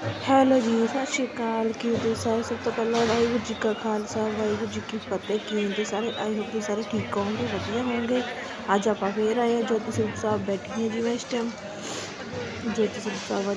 Hello ਜੀ ਸਤਿ ਸ਼੍ਰੀ ਅਕਾਲ ਕੀ ਤੁਸੀਂ ਸਾਰੇ ਸਭ ਤੋਂ ਪਹਿਲਾਂ ਵਾਹਿਗੁਰੂ ਜੀ ਕਾ ਖਾਲਸਾ ਵਾਹਿਗੁਰੂ ਜੀ ਕੀ ਫਤਿਹ ਕੀ ਹੁੰਦੇ ਸਾਰੇ ਆਈ ਹੋਪ ਤੁਸੀਂ ਸਾਰੇ ਠੀਕ ਹੋਵੋਗੇ ਵਧੀਆ ਹੋਵੋਗੇ ਅੱਜ ਆਪਾਂ ਫੇਰ ਆਏ ਹਾਂ ਜੋਤੀ ਸਰੂਪ ਸਾਹਿਬ ਬੈਠੀ ਹਾਂ ਜੀ ਮੈਂ ਇਸ ਟਾਈਮ ਜੋਤੀ ਸਰੂਪ ਸਾਹਿਬ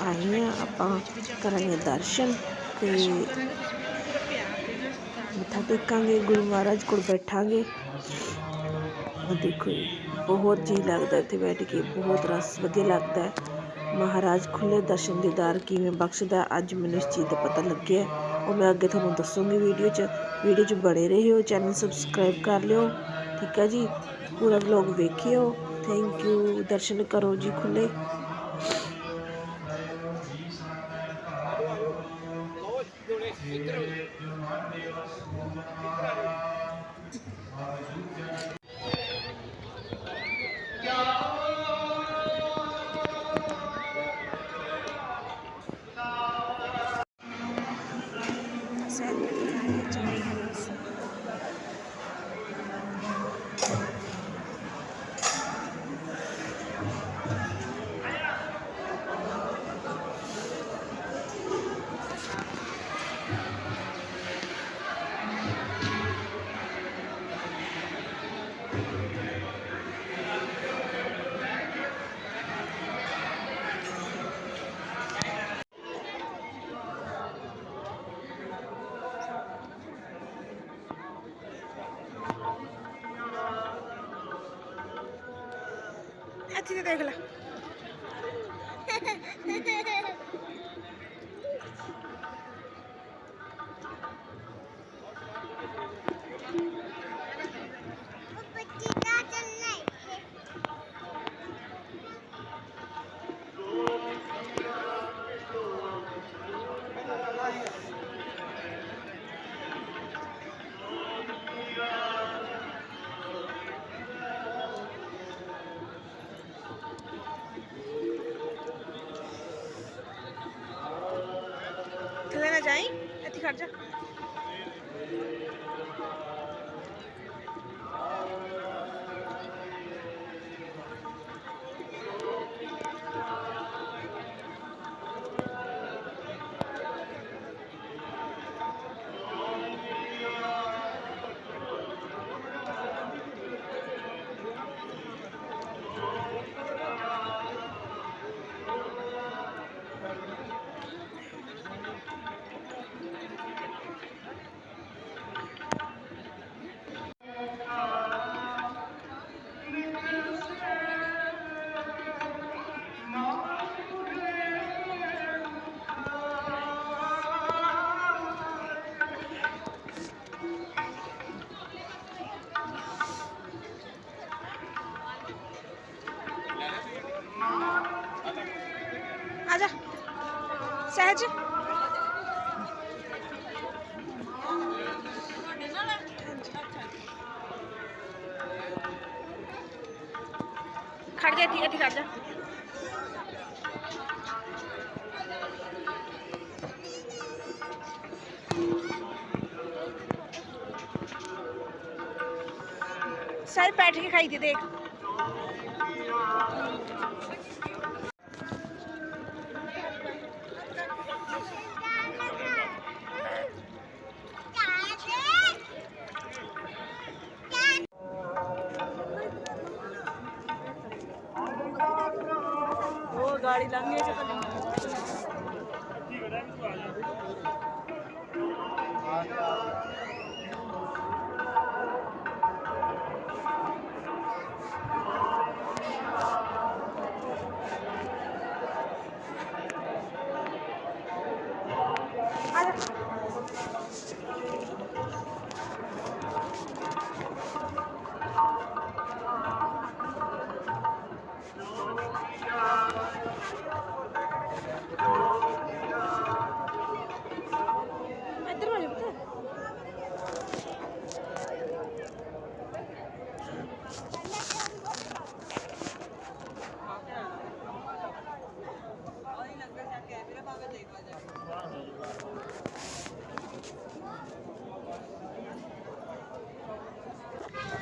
ਆਏ ਹਾਂ ਆਪਾਂ ਕਰਾਂਗੇ ਦਰਸ਼ਨ ਤੇ ਮੱਥਾ ਟੇਕਾਂਗੇ ਗੁਰੂ ਮਹਾਰਾਜ ਕੋਲ ਬੈਠਾਂਗੇ ਆਹ ਦੇਖੋ ਜੀ ਬਹੁਤ ਜੀ ਲੱਗਦਾ ਇੱਥੇ ਬੈਠ ਕੇ ਬਹੁਤ ਰਸ ਵਧੀਆ ਲੱਗਦਾ ਹੈ ਮਹਾਰਾਜ ਖੁੱਲੇ ਦਰਸ਼ਨ ਦੀਦਾਰ ਕਿਵੇਂ ਬਖਸ਼ਦਾ ਅੱਜ ਮੈਨੂੰ ਇਸ ਚੀਜ਼ ਦਾ ਪਤਾ ਲੱਗਿਆ ਉਹ ਮੈਂ ਅੱਗੇ ਤੁਹਾਨੂੰ ਦੱਸੂਗੀ ਵੀਡੀਓ 'ਚ। ਵੀਡੀਓ 'ਚ ਬਣੇ ਰਹਿਓ ਚੈਨਲ ਸਬਸਕ੍ਰਾਈਬ ਕਰ ਲਿਓ। ਠੀਕ ਹੈ ਜੀ? ਪੂਰਾ ਵਲੌਗ ਵੇਖਿਓ। ਥੈਂਕ ਯੂ ਦਰਸ਼ਨ ਕਰੋ ਜੀ ਖੁੱਲੇ ਇੱਥੇ ਸਾਰੇ ਬੈਠ ਕੇ ਖਾਈ ਦੀ ਦੇਖ।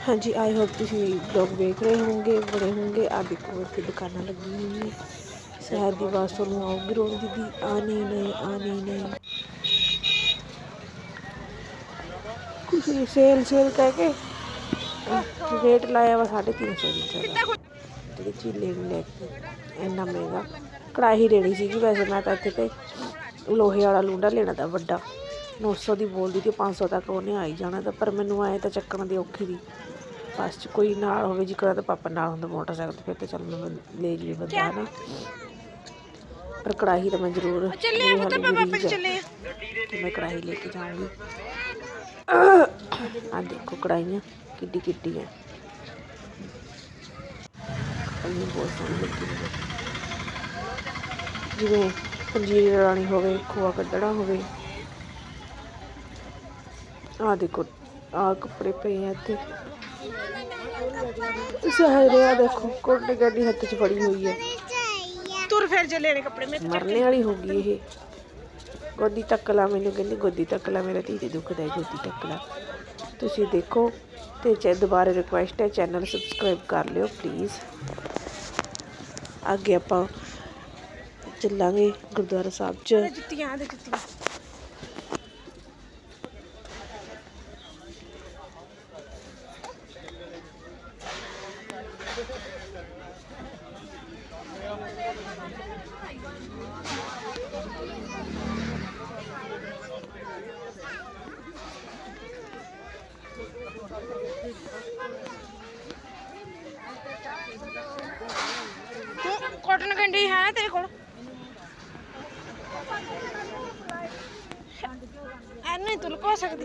ਹਾਂਜੀ ਆਈ ਹੋਪ ਤੁਸੀਂ ਵਲੌਗ ਵੇਖ ਰਹੇ ਹੋਵੋਗੇ ਬੜੇ ਹੋਵੋਗੇ। ਆ ਦੇਖੋ, ਇੱਥੇ ਦੁਕਾਨਾਂ ਲੱਗੀਆਂ ਹੋਈਆਂ ਸ਼ਹਿਰ ਦੀ ਆਵਾਜ਼ ਤੁਹਾਨੂੰ ਆਉਗੀ ਰੋਂਦੀ ਦੀ ਆਣੀ ਨਹੀਂ ਆਣੀ ਨਹੀਂ ਕੁਛ ਨਹੀਂ ਸੇਲ ਸੇਲ ਕਹਿ ਕੇ ਰੇਟ ਲਾਇਆ ਵਾ 350 ਦੀ ਚਲੋ ਜਿਹੜੀ ਚੀਲੇ ਨੂੰ ਲੈ ਕੇ ਇੰਨਾ ਮਹਿੰਗਾ। ਕੜਾਹੀ ਲੈਣੀ ਸੀਗੀ, ਵੈਸੇ ਮੈਂ ਤਾਂ ਇੱਥੇ ਤੇ ਲੋਹੇ ਵਾਲਾ ਲੂੰਡਾ ਲੈਣਾ ਤਾਂ ਵੱਡਾ। 900 ਦੀ ਬੋਲਦੀ ਤੇ 500 ਤੱਕ ਉਹਨੇ ਆਈ ਜਾਣਾ ਤਾਂ ਪਰ ਮੈਨੂੰ ਆਏ ਤਾਂ ਚੱਕਣ ਦੀ ਔਖੀ ਦੀ ਬਸ ਚ ਕੋਈ ਨਾਲ ਹੋਵੇ ਜਿਕਰ ਤਾਂ ਪਾਪਾ ਨਾਲ ਹੁੰਦਾ ਮੋਟਰਸਾਈਕਲ ਤੇ ਫਿਰ ਤਾਂ ਚੱਲ ਮੈਂ ਲੈ ਲਈ ਬੰਦਾ ਨਾ ਪਰ ਕੜਾਹੀ ਤਾਂ ਮੈਂ ਜ਼ਰੂਰ ਚੱਲੇ ਪੁੱਤ ਪਾਪਾ ਚੱਲੇ ਮੈਂ ਕੜਾਹੀ ਲੈ ਕੇ ਜਾਊਂਗੀ। ਆ ਦੇਖੋ ਕੜਾਹੀਆਂ ਕਿੱਡੀ ਕਿੱਡੀ ਹੈ ਕੜਾਹੀਆਂ ਬਹੁਤ ਸੋਹਣੀ ਲੱਗੀ ਮੈਨੂੰ ਜਿਵੇਂ ਪੰਜੀਰੀ ਲੜਾਣੀ ਹੋਵੇ ਖੋਆ ਕੱਢਣਾ ਹੋਵੇ ਆ ਦੇਖੋ ਆ ਕੱਪੜੇ ਪਏ ਆ ਇੱਥੇ। ਸਹਰੇ ਆ ਦੇਖੋ ਕੋਟੇ ਗੱਡੀ ਹੱਥ 'ਚ ਫੜੀ ਹੋਈ ਹੈ ਤੁਰ ਫਿਰ ਜੇ ਲੈਣੇ ਕੱਪੜੇ ਮੈਂ ਮਰਨੇ ਵਾਲੀ ਹੋ ਗਈ ਇਹ। ਗੋਦੀ ਤੱਕ ਲਾ ਮੈਨੂੰ ਕਹਿੰਦੀ ਗੋਦੀ ਤੱਕ ਲਾ ਮੇਰਾ ਧੀ ਦੇ ਦੁਖਦਾ ਹੈ ਗੋਦੀ ਤੱਕ ਲਾ। ਤੁਸੀਂ ਦੇਖੋ ਤੇ ਚੈ ਦੁਬਾਰਾ ਰਿਕੁਐਸਟ ਹੈ ਚੈਨਲ ਸਬਸਕ੍ਰਾਈਬ ਕਰ ਲਿਓ ਪਲੀਜ਼ ਅੱਗੇ ਆਪਾਂ ਚੱਲਾਂਗੇ ਗੁਰਦੁਆਰਾ ਸਾਹਿਬ ਚ। ਜੁੱਤੀਆਂ ਦੇ ਜੁੱਤੀਆਂ ਤੂੰ ਕਾਟਨ ਕੰਡੀ ਹੈ ਤੇਰੇ ਕੋਲ ਐਨੂੰ ਹੀ ਤੂੰ ਲੁਕੋ ਸਕਦੀ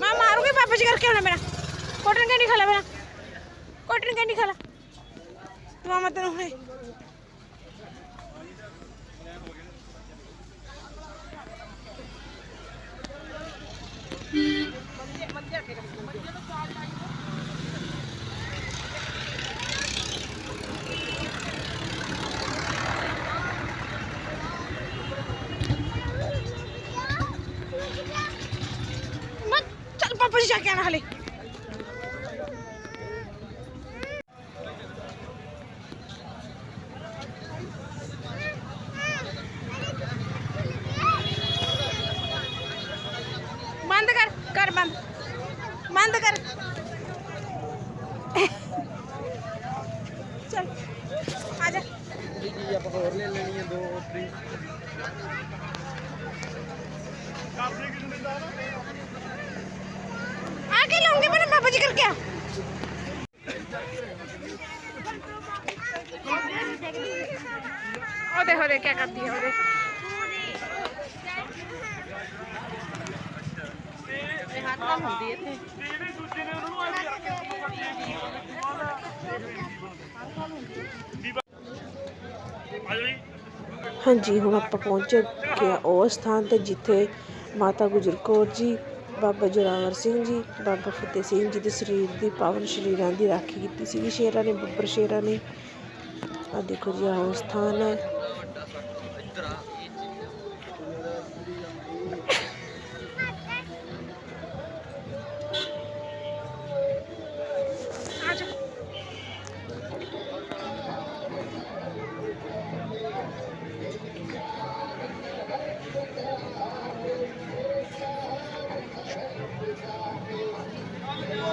ਮੈਂ ਮਾਰੂੰਗੀ ਪਾਪਾ ਜੀ ਕਰਕੇ ਆਉਣਾ ਮੇਰਾ ਕਾਟਨ ਕੈਂਡੀ ਖਾ ਲੈ ਮੇਰਾ ਕਾਟਨ ਕੈਂਡੀ ਖਾ ਲੈ ਤੂੰ ਮਾਮਾ ਤੈਨੂੰ ਹੁਣੇ ਮੈਂ ਚੱਲ ਪਾਪਾ ਜੀ ਜਾ ਕੇ ਆਣਾ ਹਲੇ ਬੰਦ ਕਰ ਕਰ ਬੰਦ ਬੰਦ ਕਰ ਗਿਆ। ਉਹ ਦੇਖੋ ਦੇ ਕੀ ਕਰਦੀ ਹੈ ਉਹਦੇ ਇਹ ਹੱਥ ਤਾਂ ਹੁੰਦੀ ਇੱਥੇ ਜਿਹੜੇ ਦੂਜੇ ਨੇ ਉਹਨਾਂ ਨੂੰ ਆਈ ਰੱਖ ਹਾਂਜੀ ਹੁਣ ਆਪਾਂ ਪਹੁੰਚ ਗਿਆ ਉਹ ਸਥਾਨ ਤੇ ਜਿੱਥੇ ਮਾਤਾ ਗੁਜਰ ਕੌਰ ਜੀ ਬਾਬਾ ਜੋਰਾਵਰ ਸਿੰਘ ਜੀ, ਬਾਬਾ ਫਤਿਹ ਸਿੰਘ ਜੀ ਦੇ ਸਰੀਰ ਦੀ ਪਾਵਨ ਸ਼ਰੀਰਾਂ ਦੀ ਰਾਖੀ ਕੀਤੀ ਸੀ ਸ਼ੇਰਾਂ ਨੇ, ਬੱਬਰ ਸ਼ੇਰਾਂ ਨੇ। ਆ ਦੇਖੋ ਜੀ, ਆਹ ਉਹ ਸਥਾਨ ਹੈ।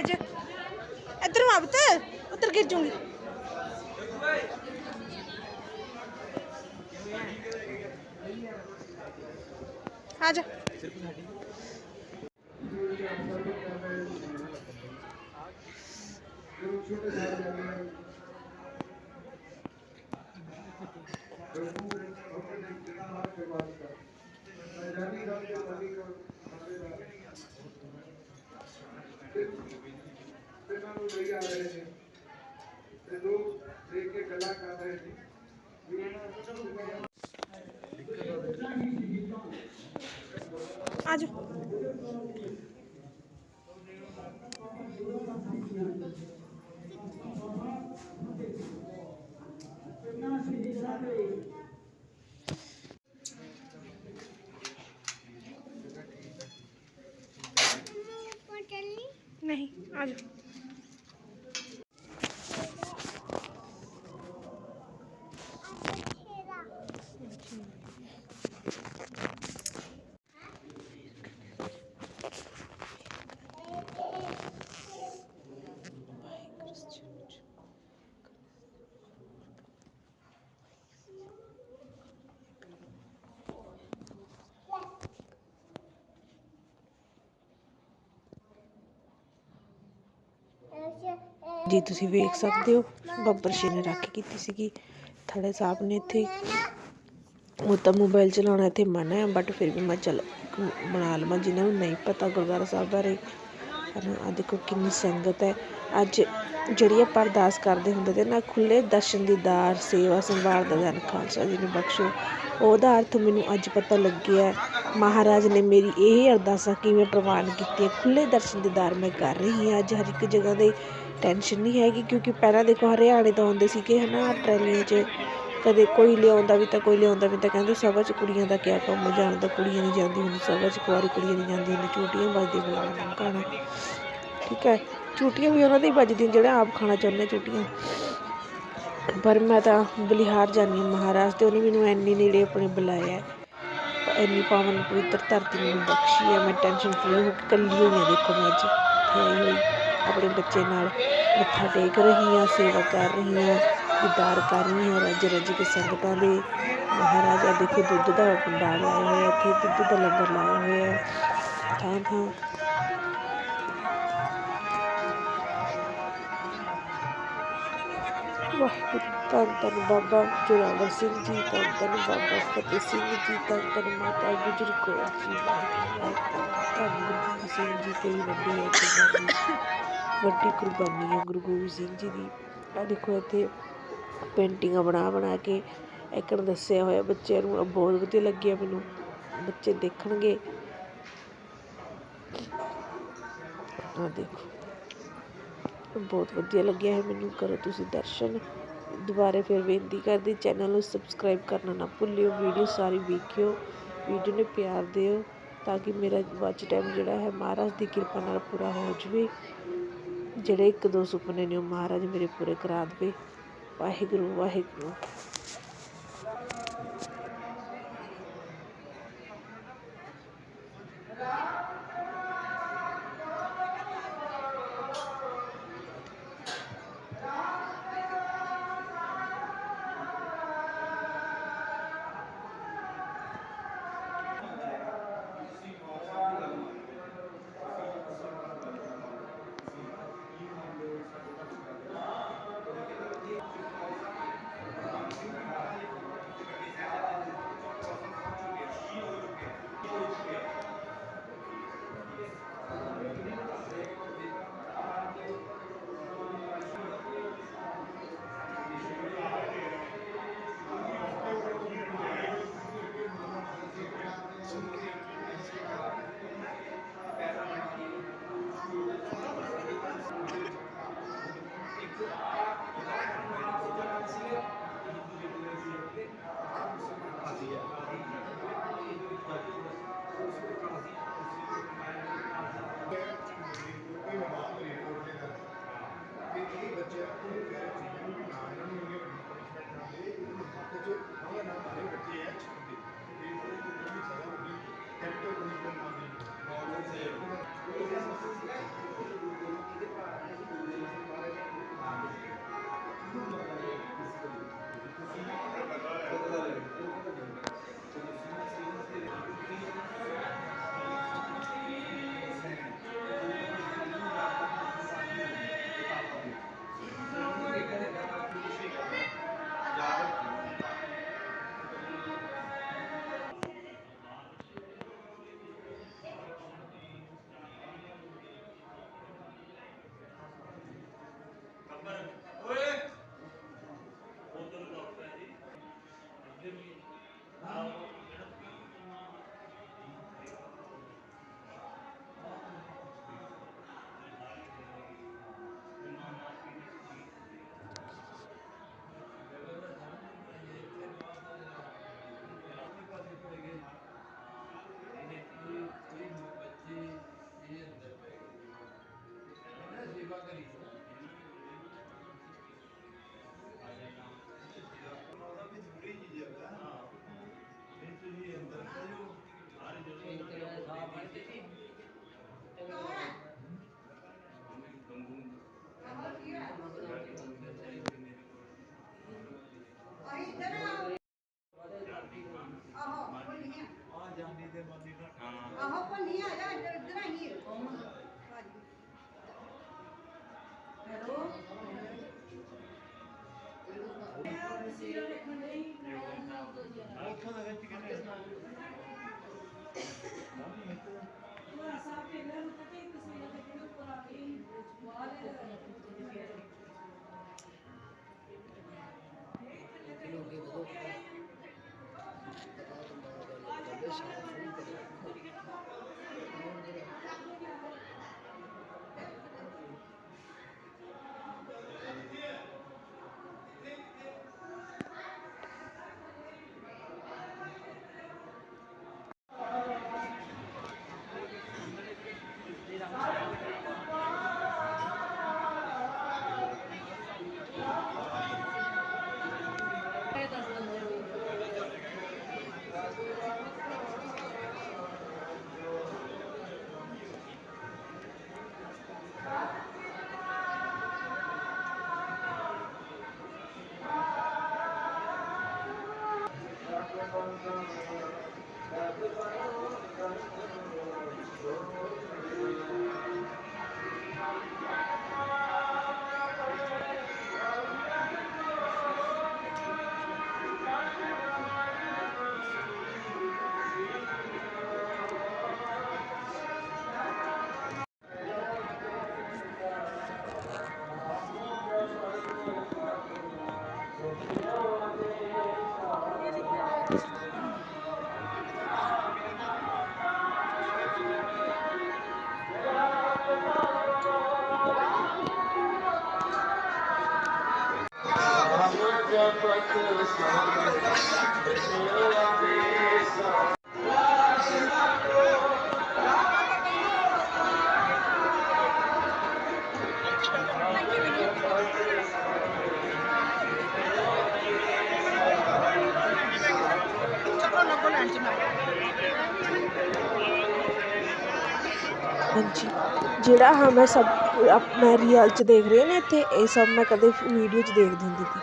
ਅੱਜ ਇਧਰ ਆ ਬਤ ਉਧਰ ਗਿਰ ਜੂਗੀ ਆ ਜਾ Thank you. ਲਈ ਆ ਰਹੇ ਨੇ। ਤੇ ਲੋਕ ਦੇਖ ਕੇ ਗੱਲਾਂ ਕਰ ਰਹੇ ਨੇ। ਜੀ, ਤੁਸੀਂ ਵੇਖ ਸਕਦੇ ਹੋ, ਬੱਬਰ ਸ਼ੇ ਨੇ ਰਾਖੀ ਕੀਤੀ ਸੀਗੀ। ਥੜੇ ਸਾਹਿਬ ਨੇ ਇੱਥੇ ਉਹ ਤਾਂ ਮੋਬਾਈਲ ਚਲਾਉਣਾ ਇੱਥੇ ਮਨਾ ਹੈ ਬਟ ਫਿਰ ਵੀ ਮੈਂ ਚੱਲ ਬਣਾ ਲਵਾਂ ਜਿਨ੍ਹਾਂ ਨੂੰ ਨਹੀਂ ਪਤਾ ਗੁਰਦੁਆਰਾ ਸਾਹਿਬ ਬਾਰੇ ਆ ਦੇਖੋ ਕਿੰਨੀ ਸੰਗਤ ਹੈ। ਅੱਜ ਜਿਹੜੀ ਆਪਾਂ ਅਰਦਾਸ ਕਰਦੇ ਹੁੰਦੇ ਤੇ ਨਾ ਖੁੱਲੇ ਦਰਸ਼ਨ ਦੀਦਾਰ ਸੇਵਾ ਸੰਭਾਲ ਦਾ ਜਨ ਖਾਲਸਾ ਜੀ ਨੂੰ ਬਖਸ਼ੋ ਉਹਦਾ ਅਰਥ ਮੈਨੂੰ ਅੱਜ ਪਤਾ ਲੱਗਿਆ। ਮਹਾਰਾਜ ਨੇ ਮੇਰੀ ਇਹ ਅਰਦਾਸਾਂ ਕਿਵੇਂ ਪ੍ਰਵਾਨ ਕੀਤੀਆਂ? ਖੁੱਲੇ ਦਰਸ਼ਨ ਦੀਦਾਰ ਮੈਂ ਕਰ ਰਹੀ ਹਾਂ। ਅੱਜ ਹਰ ਇੱਕ ਜਗ੍ਹਾ ਦੇ ਟੈਨਸ਼ਨ ਨਹੀਂ ਹੈਗੀ ਕਿਉਂਕਿ ਪਹਿਲਾਂ ਦੇਖੋ ਹਰਿਆਣੇ ਤੋਂ ਆਉਂਦੇ ਸੀਗੇ ਹਨਾ ਟਰੈਲੀਆਂ 'ਚ ਕਦੇ ਕੋਈ ਲਿਆਉਂਦਾ ਵੀ ਤਾਂ ਕੋਈ ਲਿਆਉਂਦਾ ਵੀ ਤਾਂ ਕਹਿੰਦੇ ਸਭਾ 'ਚ ਕੁੜੀਆਂ ਦਾ ਕਿਆ ਕੰਮ ਜਾਣਦਾ ਕੁੜੀਆਂ ਨਹੀਂ ਜਾਂਦੀ ਹੁੰਦੀ, ਸਭਾ 'ਚ ਕੁਆਰੀ ਕੁੜੀਆਂ ਨਹੀਂ ਜਾਂਦੀ ਹੁੰਦੀ, ਝੂਟੀਆਂ ਵੱਜਦੀ ਬੁਲਾਣਾ ਨਮਕਾਣਾ ਠੀਕ ਹੈ? ਝੂਟੀਆਂ ਵੀ ਉਹਨਾਂ ਦੇ ਵੱਜਦੀਆਂ, ਜਿਹੜਾ ਆਪ ਖਾਣਾ ਚਾਹੁੰਦੇ ਝੂਟੀਆਂ। ਪਰ ਮੈਂ ਤਾਂ ਬਲਿਹਾਰ ਜਾਂਦੀ ਹਾਂ ਮਹਾਰਾਜ ਤੇ ਉਹਨੇ ਮੈਨੂੰ ਐਨੀ ਨੇੜੇ ਆਪਣੇ ਬੁਲਾਇਆ। ਇੰਨੀ ਪਾਵਨ ਪਵਿੱਤਰ ਧਰਤੀ ਮੈਨੂੰ ਬਖਸ਼ੀ ਹੈ ਮੈਂ ਟੈਨਸ਼ਨ ਫਰੀ ਹੋ ਕੇ ਇਕੱਲੀ ਹੋਈ ਹਾਂ ਦੇਖੋ ਮੈਂ ਅੱਜ ਇੱਥੇ ਆਈ ਹੋਈ, ਆਪਣੇ ਬੱਚੇ ਨਾਲ ਮੱਥਾ ਟੇਕ ਰਹੀ ਹਾਂ ਸੇਵਾ ਕਰ ਰਹੀ ਹਾਂ ਦੀਦਾਰ ਕਰ ਰਹੀ ਹਾਂ ਰੱਜ ਰੱਜ ਕੇ ਸੰਗਤਾਂ ਦੇ ਮਹਾਰਾਜਾ ਦੇਖੋ ਦੁੱਧ ਦਾ ਭੰਡਾਰ ਲਾਇਆ ਹੋਇਆ ਇੱਥੇ ਦੁੱਧ ਦਾ ਲੰਗਰ ਲਾਇਆ ਹੋਇਆ ਹੈ ਥਾਂ ਥਾਂ। ਵਾਹਿਗੁਰੂ। ਧੰਨ ਧੰਨ ਬਾਬਾ ਜੋਰਾਵਰ ਸਿੰਘ ਜੀ ਧੰਨ ਧੰਨ ਬਾਬਾ ਫਤਿਹ ਸਿੰਘ ਜੀ ਧੰਨ ਧੰਨ ਮਾਤਾ ਗੁਜਰ ਕੌਰ ਜੀ ਧੰਨ ਗੁਰੂ ਸਿੰਘ ਜੀ, ਤੇਰੀ ਵੱਡੀ ਹੈ ਕੁਰਬਾਨੀ ਵੱਡੀ ਕੁਰਬਾਨੀ ਹੈ ਗੁਰੂ ਗੋਬਿੰਦ ਸਿੰਘ ਜੀ ਦੀ। ਆ ਦੇਖੋ ਇੱਥੇ ਪੇਂਟਿੰਗਾਂ ਬਣਾ ਬਣਾ ਕੇ ਇੱਕਣ ਦੱਸਿਆ ਹੋਇਆ ਬੱਚਿਆਂ ਨੂੰ ਬਹੁਤ ਵਧੀਆ ਲੱਗਿਆ ਮੈਨੂੰ, ਬੱਚੇ ਦੇਖਣਗੇ। ਆ ਦੇਖੋ, ਬਹੁਤ ਵਧੀਆ ਲੱਗਿਆ ਹੈ ਮੈਨੂੰ, ਕਰੋ ਤੁਸੀਂ ਦਰਸ਼ਨ। ਦੁਬਾਰੇ ਫਿਰ ਬੇਨਤੀ ਕਰਦੀ, ਚੈਨਲ ਨੂੰ ਸਬਸਕ੍ਰਾਈਬ ਕਰਨਾ ਨਾ ਭੁੱਲਿਓ ਵੀਡੀਓ ਸਾਰੀ ਵੇਖਿਓ ਵੀਡੀਓ ਨੂੰ ਪਿਆਰ ਦਿਓ ਤਾਂ ਕਿ ਮੇਰਾ ਵਾਚ ਟਾਈਮ ਜਿਹੜਾ ਹੈ ਮਹਾਰਾਜ ਦੀ ਕਿਰਪਾ ਨਾਲ ਪੂਰਾ ਹੋ ਜਾਵੇ। ਜਿਹੜੇ ਇੱਕ ਦੋ ਸੁਪਨੇ ਨੇ ਉਹ ਮਹਾਰਾਜ ਮੇਰੇ ਪੂਰੇ ਕਰਾ ਦੇਵੇ। ਵਾਹਿਗੁਰੂ ਵਾਹਿਗੁਰੂ। লক্ষ্য থাকে ਹਾਂਜੀ। ਜਿਹੜਾ ਹਾਂ ਮੈਂ ਸਭ ਅਪ- ਮੈਂ ਰੀਅਲ 'ਚ ਦੇਖ ਰਹੀ ਨੇ ਨਾ ਇੱਥੇ, ਇਹ ਸਭ ਮੈਂ ਕਦੇ ਵੀਡੀਓ 'ਚ ਦੇਖਦੀ ਹੁੰਦੀ ਸੀ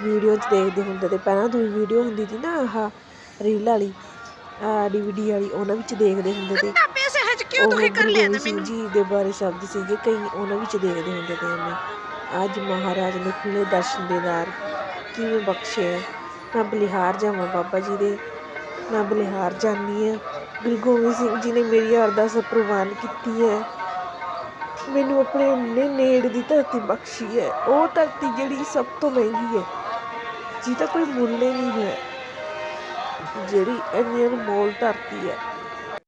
ਵੀਡੀਓ 'ਚ ਦੇਖਦੇ ਹੁੰਦੇ ਤੇ ਪਹਿਲਾਂ ਤੋਂ ਵੀਡੀਓ ਹੁੰਦੀ ਸੀ ਨਾ ਆਹ ਰੀਲ ਵਾਲੀ ਡੀਵੀਡੀ ਵਾਲੀ ਉਹਨਾਂ ਵਿੱਚ ਦੇਖਦੇ ਹੁੰਦੇ ਤੇ। ਕਿਉਂ ਕਰ ਲਿਆ ਨਾ ਸਿੰਘ ਮੈਨੂੰ। ਜੀ ਦੇ ਬਾਰੇ ਸ਼ਬਦ ਸੀਗੇ ਕਈ ਉਹਨਾਂ ਵਿੱਚ ਦੇਖਦੇ ਹੁੰਦੇ ਤੇ ਮੈਂ ਅੱਜ ਮਹਾਰਾਜ ਨੇ ਖੁੱਲੇ ਦਰਸ਼ਨ ਦੇਦਾਰ ਕਿਵੇਂ ਬਖਸ਼ੇ ਮੈਂ ਬਲਿਹਾਰ ਜਾਵਾਂ ਬਾਬਾ ਜੀ ਦੇ ਮੈਂ ਬਲਿਹਾਰ ਜਾਂਦੀ ਹਾਂ ਗੁਰੂ ਗੋਬਿੰਦ ਸਿੰਘ ਜੀ ਨੇ ਮੇਰੀ ਅਰਦਾਸ ਪ੍ਰਵਾਨ ਕੀਤੀ ਹੈ। ਮੈਨੂੰ ਆਪਣੇ ਇੰਨੇ ਨੇੜ ਦੀ ਧਰਤੀ ਬਖਸ਼ੀ ਹੈ। ਉਹ ਧਰਤੀ ਜਿਹੜੀ ਸਭ ਤੋਂ ਮਹਿੰਗੀ ਹੈ। ਜਿਹਦਾ ਕੋਈ ਮੁੱਲ ਹੀ ਨਹੀਂ ਹੈ। ਜਿਹੜੀ ਇੰਨੀ ਅਨਮੋਲ ਧਰਤੀ ਹੈ